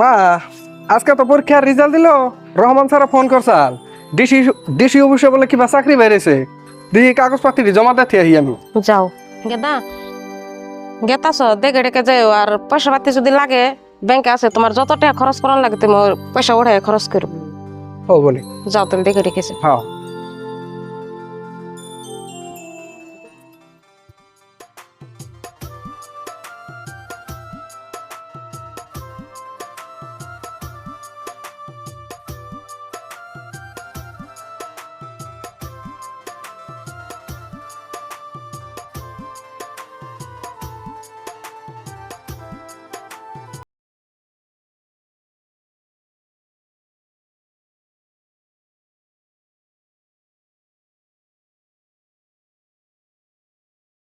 মা আজকে তো পরীক্ষার রেজাল্ট দিল। রহমান স্যার ফোন করছাল ডিসি ডিসি অফিসে বলে কিবা চাকরি বেরিয়েছে। দিই কাগজপাতি জমা দিতে আহি আমি। যাও। গেদা গেতাছ দেখে ডেকে যাও আর পয়সা পাতি যদি লাগে ব্যাংকে আছে তোমার যত টাকা খরচ করার লাগে তুমি পয়সা ওঠায় খরচ করো। ও বলি। যাও তুমি দেখে রেখেছো হ্যাঁ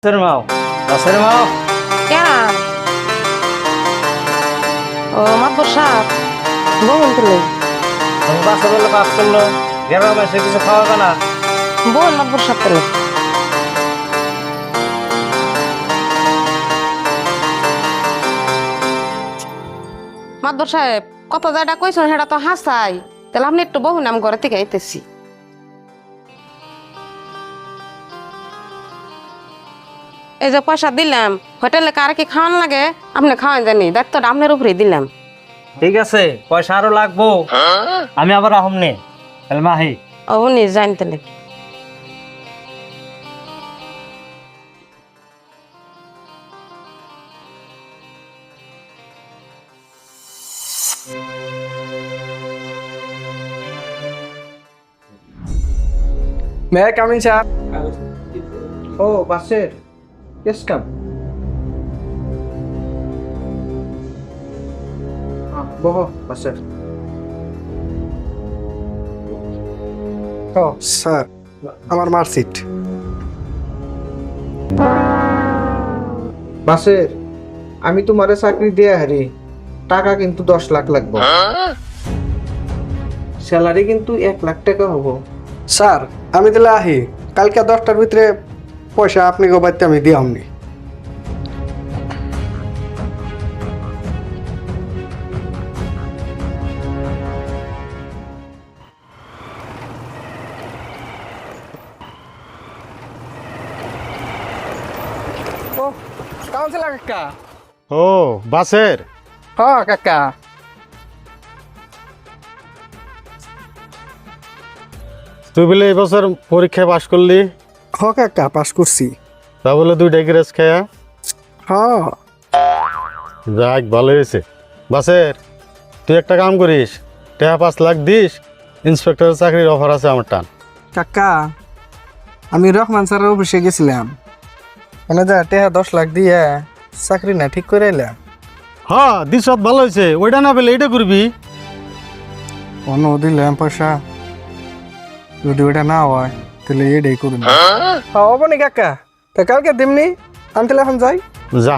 গাছের মাও গাছের কেন ও মাতবর সাপ বোন তুলে তুমি বাসা বললে পাস করল গ্রামে এসে কিছু খাওয়া না বোন মাতবর সাপ তুলে মাতবর সাহেব কত জায়গা কইছেন সেটা তো হাসাই। তাহলে আপনি একটু বহু নাম ঘরে থেকে আইতেছি। এই যে পয়সা দিলাম হোটেলে কার কি খাওয়ান লাগে? আপনি খাওয়ান জানি দায়িত্বটা আপনার উপরে দিলাম। ঠিক আছে পয়সা আরও লাগবো। আমি আবার আহম নে। মাহি ও উনি জানতেন মে কামিং স্যার ও বাসের। ইয়েস কাম বহ বাসের ও স্যার আমার মার্কশিট বাসের আমি তোমারে চাকরি দিয়ে হারি। টাকা কিন্তু দশ লাখ লাগবে। স্যালারি কিন্তু এক লাখ টাকা হব। স্যার আমি দিলে আহি। কালকে দশটার ভিতরে পয়সা আপনি গো বাড়িতে আমি দিয়ে আমনি ও কাউন্সিলর কাকা? ও বাসের? হ্যাঁ কাকা। তুই বলে এই বছর পরীক্ষায় পাশ করলি? হ কাকা পাস করছি। তা বলে দুইটা গ্রেস খায়া? হ্যাঁ। যাক ভালো হয়েছে। বাসের তুই একটা কাম করিস টাকা পাঁচ লাখ দিস ইন্সপেক্টরের চাকরির অফার আছে আমার টান। কাকা আমি রহমান স্যারের অফিসে গেছিলাম। মানে যা টেহা দশ লাখ দিয়ে চাকরি না ঠিক করে এলাম হ্যাঁ দিস ভালো হয়েছে ওইটা না পেলে এটা করবি? অন্য দিলাম পয়সা যদি ওইটা না হয়। তাহলে এটাই করুন হব নি কাকা। তা কালকে দিমনি? তাহলে এখন যাই। যা।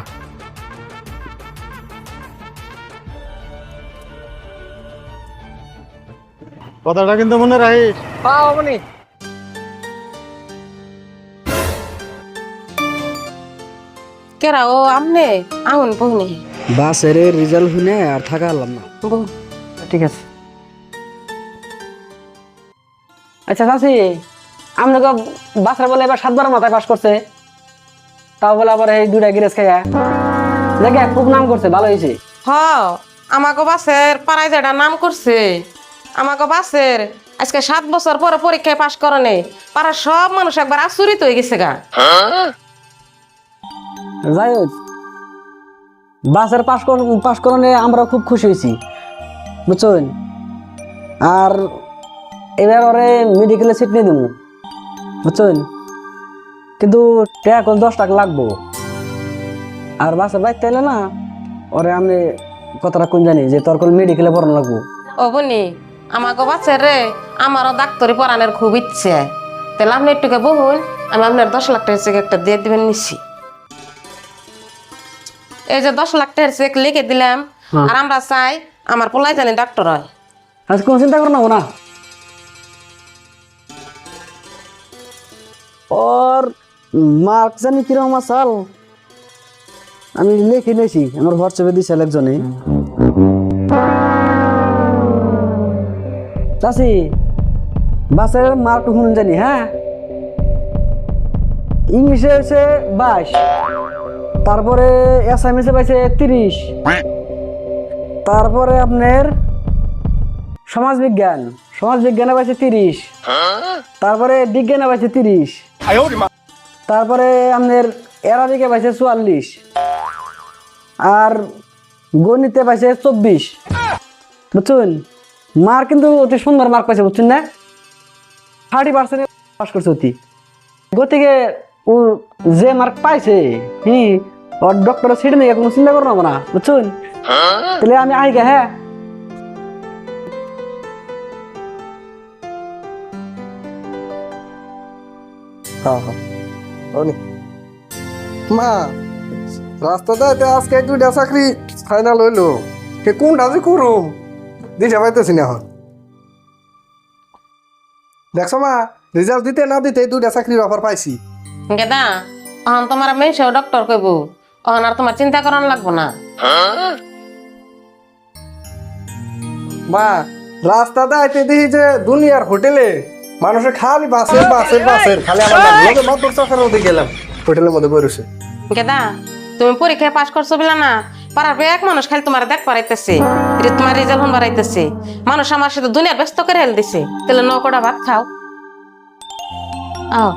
কথাটা কিন্তু মনে রাখিস। হ্যাঁ হব নি কেরা ও আমনে? আউন বহুনি বাসের রেজাল্ট শুনে আর থাকা হলাম না। ঠিক আছে। আচ্ছা চাষি আপনাকে বাসের বলে এবার সাতবার মাথায় পাস করছে। তাও বলে আবার এই দুইটা গিরেজ খাইয়া। দেখে খুব নাম করছে ভালো হয়েছে। হ আমাকে বাসের পাড়ায় যেটা নাম করছে আমাকে বাসের আজকে সাত বছর পরে পরীক্ষায় পাশ করে নেই। পাড়ার সব মানুষ একবার আচরিত হয়ে গেছে গা। যাই হোক বাসের পাস পাস করণে আমরা খুব খুশি হয়েছি বুঝছেন? আর এবার ওরে মেডিকেলে সিট নিয়ে দিব বুঝছেন? কিন্তু টাকা দশ টাকা লাগবো। আর বাসের বাইক তাইলে না ওরে আমি কথাটা কোন জানি যে তোর মেডিকেলে পড়ানো লাগবো। ও বনি আমাকে বাসের রে আমারও ডাক্তারি পড়ানোর খুব ইচ্ছে। তাহলে আপনি একটুকে বহুন আমি আপনার দশ লাখ টাকার চেক একটা দিয়ে দিবেন নিচ্ছি এই যে দশ লাখ টাকার চেক লিখে দিলাম আর আমরা চাই আমার পোলাই জানি ডাক্তার হয়। আজ কোনো চিন্তা করো না ওর মার্ক জানি কীরকম আসাল? আমি লিখে নিয়েছি আমার হোয়াটসঅ্যাপে দিয়েছে একজনে চাষি বাসের মার্ক শুনুন জানি হ্যাঁ? ইংলিশে হচ্ছে বাইশ তারপরে অ্যাসামিসে পাইছে তিরিশ তারপরে আপনার সমাজ বিজ্ঞান সমাজ বিজ্ঞানে পাইছে তিরিশ তারপরে বিজ্ঞানে পাইছে তিরিশ। তারপরে আপনার অ্যারাবিকে পাইছে চুয়াল্লিশ আর গণিতে পাইছে চব্বিশ। বুঝছেন? মার কিন্তু অতি সুন্দর মার্ক পাইছে বুঝছেন না? থার্টি পার্সেন্ট পাস করছে অতি। গতিকে ও যে মার্ক পাইছে হি ওর ডক্টরের সিট নিয়ে কোনো চিন্তা করো না বুঝছেন? তাহলে আমি আই গে হ্যাঁ হ্যাঁ হ্যাঁ। অনি। মা রাস্তাতে এতে আজকে দুইটা চাকরি ফাইনাল হইল। কে কোনটা যে করুম? দিশা পাইতেছি না এখন। দেখছ মা রেজাল্ট দিতে না দিতে দুইটা চাকরির অফার পাইছি। গেদা অহন তোমার মেয়েছেও ডক্টর কইব। অহন আর তোমার চিন্তা করান লাগবো না। মা যে দুনিয়ার হোটেলে মানুষের খালি বাসের বাসের বাসের। খালি আমার মাত্র মধ্যে গেলাম। হোটেলের মধ্যে বসে গেদা তুমি পরীক্ষায় পাশ করছ বিলা না? পাড়ার এক মানুষ খালি তোমার দেখ পারাইতেছে তোমার রেজাল্ট হন বাড়াইতেছে। মানুষ আমার সাথে দুনিয়ার ব্যস্ত করে হেল দিছে। তাহলে নকটা ভাত খাও। আও।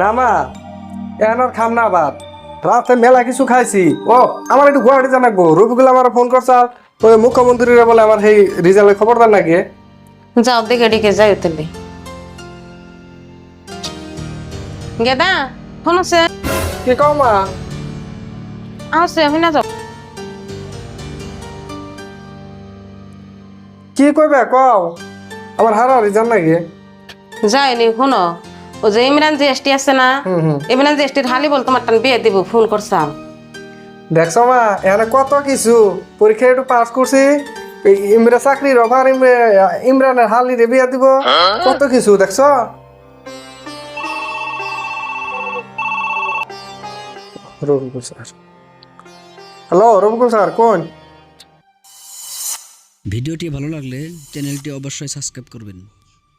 না মা এখন আর খাম না বাদ রাতে মেলা কিছু খাইছি। ও আমার একটু গুয়াহাটি জানাকবো রবিগুলো আমার ফোন করছে ওই মুখ্যমন্ত্রীরা বলে আমার সেই রেজাল্টের খবর দেন নাকি যাও দিকে দিকে যাই তাহলে গেদা শুনছে কি কও মা? আছে শুনা যাও কি কইবে কও? আমার হারা রেজাল্ট নাকি যাইনি শুনো ও যে ইমরান জিএসটি আছে না ইমরান জিএসটির হালি বল তোমার টান বিয়ে দিব ফোন করছাম দেখছ মা এখানে কত কিছু? পরীক্ষা একটু পাস করছি। ইমরা চাকরির অফার ইমরানের হালি রে বিয়া দিব। কত কিছু দেখছ? Rabikul sir hello Rabikul sir কোন? ভিডিওটি ভালো লাগলে চ্যানেলটি অবশ্যই সাবস্ক্রাইব করবেন।